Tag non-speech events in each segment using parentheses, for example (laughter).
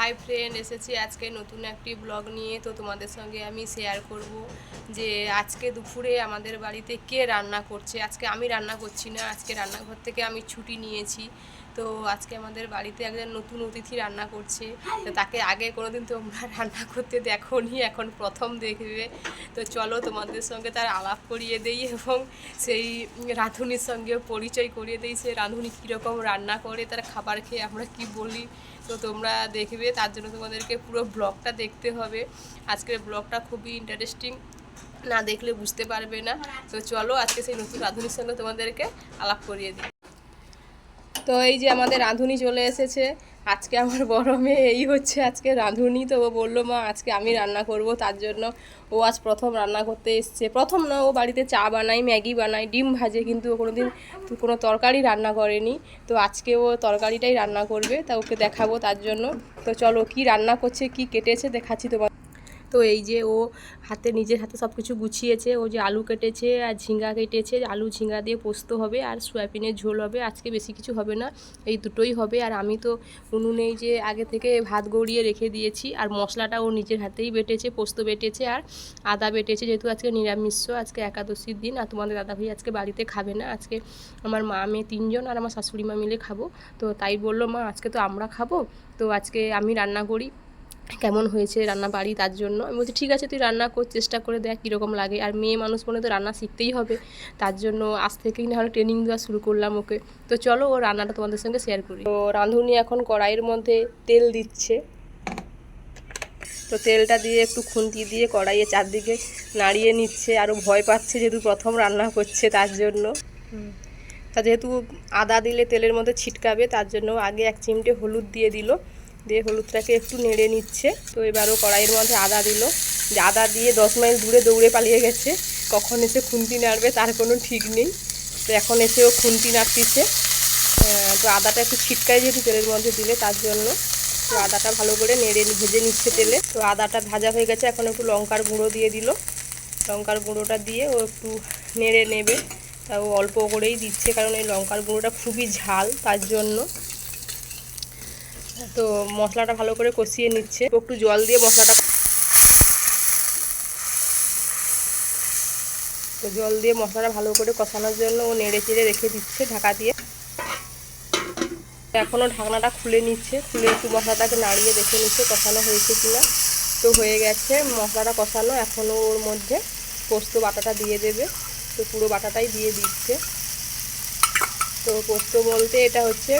Hi friend এসেছি আজকে নতুন একটি ব্লগ নিয়ে। তো তোমাদের সঙ্গে আমি শেয়ার করব যে আজকে দুপুরে আমাদের বাড়িতে কে রান্না করছে। আজকে আমি রান্না করছি না, আজকে রান্নাঘর থেকে আমি ছুটি নিয়েছি। তো আজকে আমাদের বাড়িতে একজন নতুন অতিথি রান্না করছে। তো তাকে আগে কোনোদিন তোমরা (laughs) রান্না করতে দেখোনি এখন প্রথম দেখবে। তো চলো তোমাদের সঙ্গে তার আলাপ করিয়ে দেই এবং সেই রাঁধুনির সঙ্গে পরিচয় করিয়ে দেই সে রাঁধুনি কীরকম রান্না করে তার খাবার খেয়ে আমরা কি বলি। তো তোমরা দেখবে তার জন্য তোমাদেরকে পুরো ব্লগটা দেখতে হবে। আজকের ব্লগটা খুবই ইন্টারেস্টিং না দেখলে বুঝতে পারবে না। তো চলো আজকে সেই নতুন রাঁধুনির সঙ্গে তোমাদেরকে আলাপ করিয়ে দিই। তো এই যে আমাদের রাঁধুনি চলে এসেছে। আজকে আমার বড় মেয়ে এই হচ্ছে আজকে রাঁধুনি। তো ও বলল, মা, আজকে আমি রান্না করব। তার জন্য ও আজ প্রথম রান্না করতে এসছে। প্রথম না, ও বাড়িতে চা বানায়, ম্যাগি বানায়, ডিম ভাজে, কিন্তু ও কোনো দিন কোনো তরকারি রান্না করেনি। তো আজকে ও তরকারিটাই রান্না করবে, তা ওকে দেখাবো তার জন্য। তো চলো কি রান্না করছে, কি কেটেছে দেখাচ্ছি তোমার তো এই যে ও হাতে, নিজের হাতে সব কিছু গুছিয়েছে। ও যে আলু কেটেছে আর ঝিঙ্গা কেটেছে, আলু ঝিঙ্গা দিয়ে পোস্ত হবে আর সয়াবিনের ঝোল হবে। আজকে বেশি কিছু হবে না, এই দুটোই হবে। আর আমি তো উনুনেই যে আগে থেকে ভাত গড়িয়ে রেখে দিয়েছি আর মশলাটা ও নিজের হাতেই বেটেছে, পোস্ত বেটেছে আর আদা বেটেছে। যেহেতু আজকে নিরামিষ আজকে একাদশীর দিন আর তোমাদের দাদাভাই আজকে বাড়িতে খাবে না। আজকে আমার মা মেয়ে তিনজন আর আমার শাশুড়ি মা মিলে খাব। তো তাই বলল, মা, আজকে তো আমরা খাব। তো আজকে আমি রান্না করি। কেমন হয়েছে রান্না বাড়ি তার জন্য। আমি বলছি, ঠিক আছে, তুই রান্না কর, চেষ্টা করে দেখ কীরকম লাগে। আর মেয়ে মানুষ মনে তো রান্না শিখতেই হবে। তার জন্য আজ থেকেই না হলে ট্রেনিং দেওয়া শুরু করলাম ওকে। তো চলো, ও রান্নাটা তোমাদের সঙ্গে শেয়ার করি। তো রাঁধুনি এখন কড়াইয়ের মধ্যে তেল দিচ্ছে। তো তেলটা দিয়ে একটু খুন্তি দিয়ে কড়াইয়ে চারদিকে নাড়িয়ে নিচ্ছে। আরও ভয় পাচ্ছে যেহেতু প্রথম রান্না করছে তার জন্য। তা যেহেতু আদা দিলে তেলের মধ্যে ছিটকাবে, তার জন্য আগে এক চিমটে হলুদ দিয়ে দিল। দিয়ে হলুদটাকে একটু নেড়ে নিচ্ছে। তো এবারও কড়াইয়ের মধ্যে আদা দিল। আদা দিয়ে দশ মাইল দূরে দৌড়ে পালিয়ে গেছে। কখন এসে খুন্তি নাড়বে তার কোনো ঠিক নেই। তো এখন এসেও খুন্তি নাড়তিছে। তো আদাটা একটু ছিটকায় যেহেতু তেলের মধ্যে দিলে তার জন্য। তো আদাটা ভালো করে নেড়ে ভেজে নিচ্ছে তেলে। তো আদাটা ভাজা হয়ে গেছে। এখন একটু লঙ্কার গুঁড়ো দিয়ে দিল। লঙ্কার গুঁড়োটা দিয়ে ও একটু নেড়ে নেবে। তাও অল্প করেই দিচ্ছে কারণ এই লঙ্কার গুঁড়োটা খুবই ঝাল তার জন্য। তো মশলাটা ভালো করে কষিয়ে নিচ্ছে। একটু জল দিয়ে মশলাটা তো জল দিয়ে মশলাটা ভালো করে কষানোর জন্য ও নেড়ে চেড়ে রেখে দিচ্ছে ঢাকা দিয়ে। এখনও ঢাকনাটা খুলে নিচ্ছে। খুলে একটু মশলাটাকে নাড়িয়ে দেখে নিচ্ছে কষানো হয়েছে কিনা। তো হয়ে গেছে মশলাটা কষানো। এখনও ওর মধ্যে পোস্ত বাটাটা দিয়ে দেবে। তো পুরো বাটাটাই দিয়ে দিচ্ছে। তো পোস্ত বলতে এটা হচ্ছে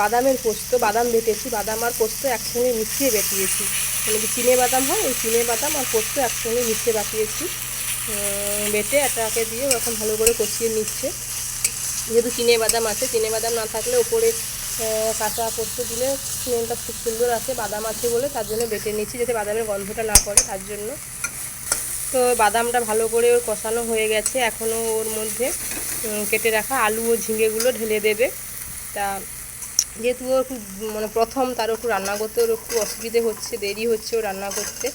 বাদামের পোস্ত, বাদাম বেটেছি। বাদাম আর পোস্ত একসঙ্গে মিশিয়ে বেটিয়েছি। মানে চিনে বাদাম হয়, ওই চিনে বাদাম আর পোস্ত একসঙ্গে মিশিয়ে বাটিয়েছি। বেটে এটাকে দিয়ে এখন ভালো করে কষিয়ে নিচ্ছে। যেহেতু চিনে বাদাম আছে, চিনে বাদাম না থাকলে ওপরে কাঁচা পোস্ত দিলে স্মেলটা খুব সুন্দর আছে বাদাম আছে বলে তার জন্য বেটে নিচ্ছি যাতে বাদামের গন্ধটা না পড়ে, তার জন্য। তো বাদামটা ভালো করে ওর কষানো হয়ে গেছে, এখনও ওর মধ্যে কেটে রাখা আলু ও ঝিঙেগুলো ঢেলে দেবে। তা যেহেতু ও একটু মানে প্রথম তার একটু রান্না করতে ওর একটু অসুবিধে হচ্ছে, দেরি হচ্ছে ও রান্না করতে।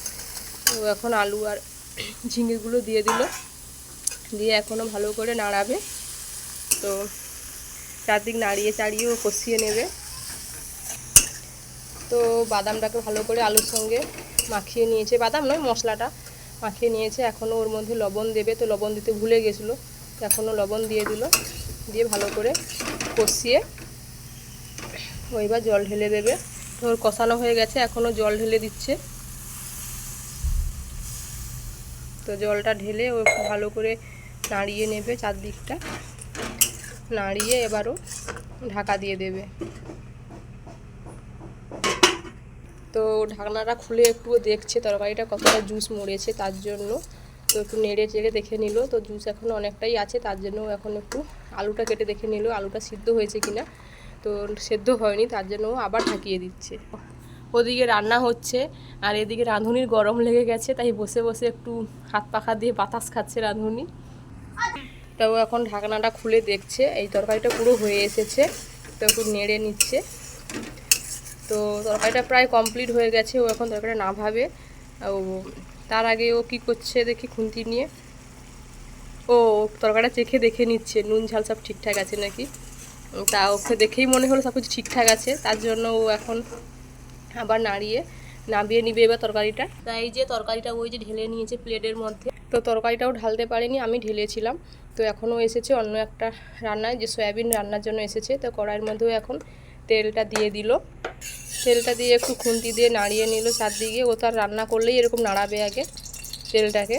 তো এখন আলু আর ঝিঙেগুলো দিয়ে দিল। দিয়ে এখনও ভালো করে নাড়াবে। তো চারদিক নাড়িয়ে চাড়িয়ে ও কষিয়ে নেবে। তো বাদামটাকে ভালো করে আলুর সঙ্গে মাখিয়ে নিয়েছে। বাদাম নয়, মশলাটা মাখিয়ে নিয়েছে। এখনও ওর মধ্যে লবণ দেবে। তো লবণ দিতে ভুলে গেছিল। এখনও লবণ দিয়ে দিল। দিয়ে ভালো করে কষিয়ে ওইবার জল ঢেলে দেবে। ওর কষানো হয়ে গেছে, এখনও জল ঢেলে দিচ্ছে। তো জলটা ঢেলে ও ভালো করে নাড়িয়ে নেবে চারদিকটা। নাড়িয়ে এবারও ঢাকা দিয়ে দেবে। তো ঢাকনাটা খুলে একটু দেখছে, তরকারিটা কতটা জুস মরেছে তার জন্য। তো একটু নেড়ে চেড়ে দেখে নিল। তো জুস এখন অনেকটাই আছে, তার জন্য এখন একটু আলুটা কেটে দেখে নিল, আলুটা সিদ্ধ হয়েছে কিনা। তো সেদ্ধ হয়নি, তার জন্য আবার ঢাকিয়ে দিচ্ছে। ওদিকে রান্না হচ্ছে, আর এদিকে রাঁধুনির গরম লেগে গেছে, তাই বসে বসে একটু হাত পাখা দিয়ে বাতাস খাচ্ছে রাঁধুনি। তো এখন ঢাকনাটা খুলে দেখছে, এই তরকারিটা পুরো হয়ে এসেছে, তো একটু নেড়ে নিচ্ছে। তো তরকারিটা প্রায় কমপ্লিট হয়ে গেছে, ও এখন তরকারিটা না ভাবে, ও তার আগে ও কি করছে দেখি খুন্তি নিয়ে। ও তরকারিটা চেখে দেখে নিচ্ছে, নুন ঝাল সব ঠিকঠাক আছে নাকি? তা ওকে দেখেই মনে হলো সব কিছু ঠিকঠাক আছে, তার জন্য ও এখন আবার নাড়িয়ে নামিয়ে নিবে এবার তরকারিটা। তাই যে তরকারিটা ওই যে ঢেলে নিয়েছে প্লেটের মধ্যে, তো তরকারিটাও ঢালতে পারিনি, আমি ঢেলেছিলাম। তো এখনও এসেছে অন্য একটা রান্নায়, যে সয়াবিন রান্নার জন্য এসেছে, তো কড়াইয়ের মধ্যেও এখন তেলটা দিয়ে দিল। তেলটা দিয়ে একটু খুন্তি দিয়ে নাড়িয়ে নিল চারদিকে। ও তার রান্না করলেই এরকম নাড়াবে আগে তেলটাকে।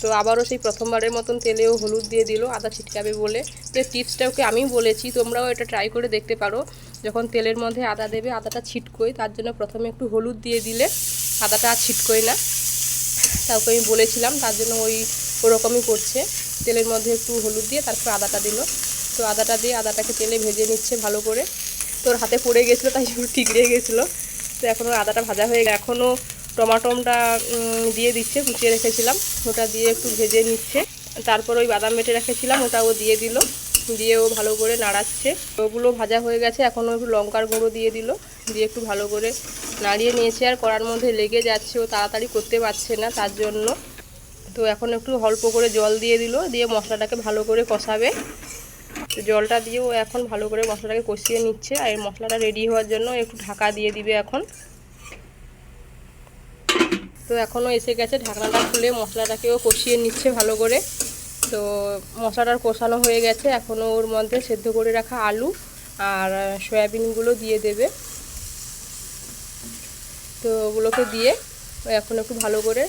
তো আবারও সেই প্রথমবারের মতন তেলেও হলুদ দিয়ে দিল, আদা ছিটকাবে বলে। তো টিপসটা ওকে আমি বলেছি, তোমরাও এটা ট্রাই করে দেখতে পারো। যখন তেলের মধ্যে আদা দেবে, আদাটা ছিটকোয়, তার জন্য প্রথমে একটু হলুদ দিয়ে দিলে আদাটা আর ছিটকোয় না। তা ওকে আমি বলেছিলাম, তার জন্য ওই ওরকমই করছে। তেলের মধ্যে একটু হলুদ দিয়ে তারপর আদাটা দিল। তো আদাটা দিয়ে আদাটাকে তেলে ভেজে নিচ্ছে ভালো করে। তোর হাতে পড়ে গেছিল, তাই একটু ঠিকরে গেছিল। তো এখনও আদাটা ভাজা হয়ে এখনও টমাটোমটা দিয়ে দিচ্ছে, কুচিয়ে রেখেছিলাম। ওটা দিয়ে একটু ভেজে নিচ্ছে। তারপর ওই বাদাম বেটে রেখেছিলাম, ওটা ও দিয়ে দিল। দিয়ে ও ভালো করে নাড়াচ্ছে। ওগুলো ভাজা হয়ে গেছে, এখনও একটু লঙ্কার গুঁড়ো দিয়ে দিল। দিয়ে একটু ভালো করে নাড়িয়ে নিয়েছে। আর কড়ার মধ্যে লেগে যাচ্ছে, ও তাড়াতাড়ি করতে পারছে না তার জন্য। তো এখন একটু অল্প করে জল দিয়ে দিল, দিয়ে মশলাটাকে ভালো করে কষাবে। তো জলটা দিয়েও এখন ভালো করে মশলাটাকে কষিয়ে নিচ্ছে, আর এই মশলাটা রেডি হওয়ার জন্য একটু ঢাকা দিয়ে দিবে এখন। তো এখনও এসে গেছে, ঢাকনাটা খুলে মশলাটাকেও কষিয়ে নিচ্ছে ভালো করে। তো মশলাটার কষানো হয়ে গেছে, এখনও ওর মধ্যে সেদ্ধ করে রাখা আলু আর সয়াবিনগুলো দিয়ে দেবে। তো ওগুলোকে দিয়ে এখন একটু ভালো করে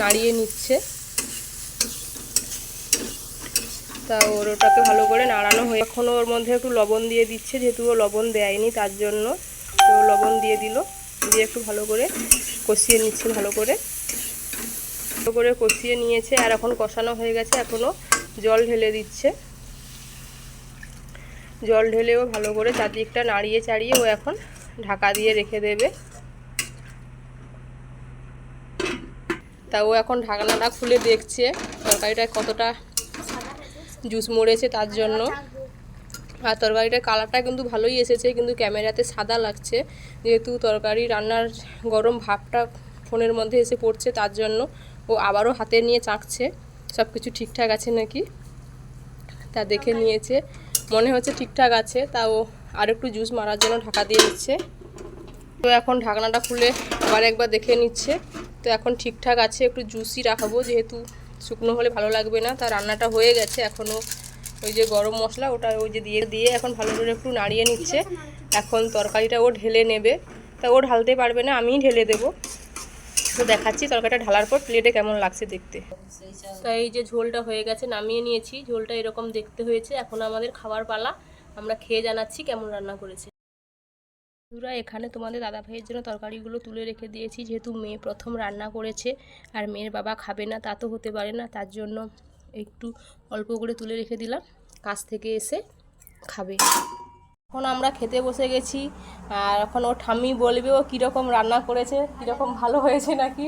নাড়িয়ে নিচ্ছে। তা ওর ওটাকে ভালো করে নাড়ানো হয়ে এখনও ওর মধ্যে একটু লবণ দিয়ে দিচ্ছে, যেহেতু ও লবণ দেয়নি তার জন্য। তো লবণ দিয়ে দিল, দিয়ে একটু ভালো করে কষিয়ে নিচ্ছে, ভালো করে। ভালো করে কষিয়ে নিয়েছে আর এখন কষানো হয়ে গেছে এখনও জল ঢেলে দিচ্ছে। জল ঢেলেও ভালো করে চারদিকটা নাড়িয়ে চাড়িয়ে ও এখন ঢাকা দিয়ে রেখে দেবে। তা ও এখন ঢাকনাটা খুলে দেখছে তরকারিটা কতটা জুস মরেছে তার জন্য। আর তরকারিটার কালারটা কিন্তু ভালোই এসেছে কিন্তু ক্যামেরাতে সাদা লাগছে। যেহেতু তরকারি রান্নার গরম ভাবটা ফোনের মধ্যে এসে পড়ছে তার জন্য ও আবারও হাতে নিয়ে চাঁকছে। সব কিছু ঠিকঠাক আছে নাকি? তা দেখে নিয়েছে। মনে হচ্ছে ঠিকঠাক আছে তা ও আর একটু জুস মারার জন্য ঢাকা দিয়ে দিচ্ছে। তো এখন ঢাকনাটা খুলে আবার একবার দেখে নিচ্ছে। তো এখন ঠিকঠাক আছে একটু জুসই রাখাবো যেহেতু শুকনো হলে ভালো লাগবে না। তা রান্নাটা হয়ে গেছে এখনও ওই যে গরম মশলা, ওটা ওই যে দিয়ে দিয়ে এখন ভালো করে একটু নাড়িয়ে নিচ্ছে। এখন তরকারিটা ও ঢেলে নেবে। তা ও ঢালতে পারবে না, আমিই ঢেলে দেবো। তো দেখাচ্ছি তরকারিটা ঢালার পর প্লেটে কেমন লাগছে দেখতে। তো এই যে ঝোলটা হয়ে গেছে, নামিয়ে নিয়েছি। ঝোলটা এরকম দেখতে হয়েছে। এখন আমাদের খাবার পালা। আমরা খেয়ে জানাচ্ছি কেমন রান্না করেছে। বন্ধুরা, এখানে তোমাদের দাদা ভাইয়ের জন্য তরকারিগুলো তুলে রেখে দিয়েছি। যেহেতু মেয়ে প্রথম রান্না করেছে আর মেয়ের বাবা খাবে না, তা তো হতে পারে না। তার জন্য একটু অল্প করে তুলে রেখে দিলাম। কাছ থেকে এসে খাবে। এখন আমরা খেতে বসে গেছি। আর এখন ও ঠাম্মি বলবে, ও কীরকম রান্না করেছে? কীরকম ভালো হয়েছে নাকি?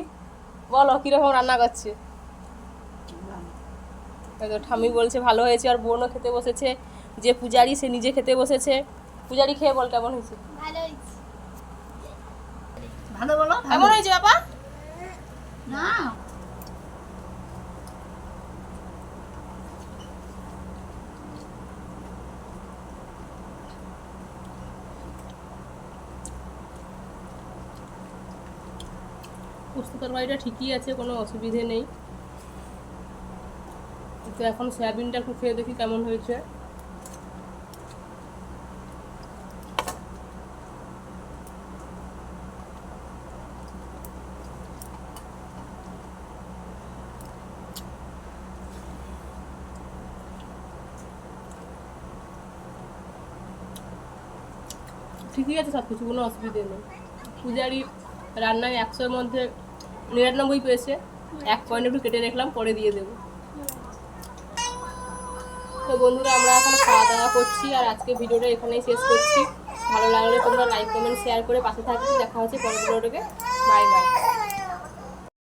বলো, কীরকম রান্না করছে? ঠাম্মি বলছে, ভালো হয়েছে। আর বোনও খেতে বসেছে। যে পূজারি, সে নিজে খেতে বসেছে। পূজারি খেয়ে বল কেমন হয়েছে? ভালো হয়েছে। ভালো বলো কেমন হয়েছে বাবা? না। পোস্ত তরকারিটা ঠিকই আছে কোনো অসুবিধে নেই। তো এখন সয়াবিনটা একটু খেয়ে দেখি কেমন হয়েছে। ঠিকই আছে সব কিছু কোনো অসুবিধে নেই। পূজারি রান্নায় একশোর মধ্যে নিরানব্বই পেয়েছে, এক পয়েন্ট একটু কেটে রাখলাম, পরে দিয়ে দেবো। তো বন্ধুরা, আমরা এখন খাওয়া দাওয়া করছি আর আজকে ভিডিওটা এখানেই শেষ করছি। ভালো লাগলে তোমরা লাইক কমেন্ট শেয়ার করে পাশে থাকবে। দেখা হচ্ছে পরের ভিডিওটাকে বাই বাই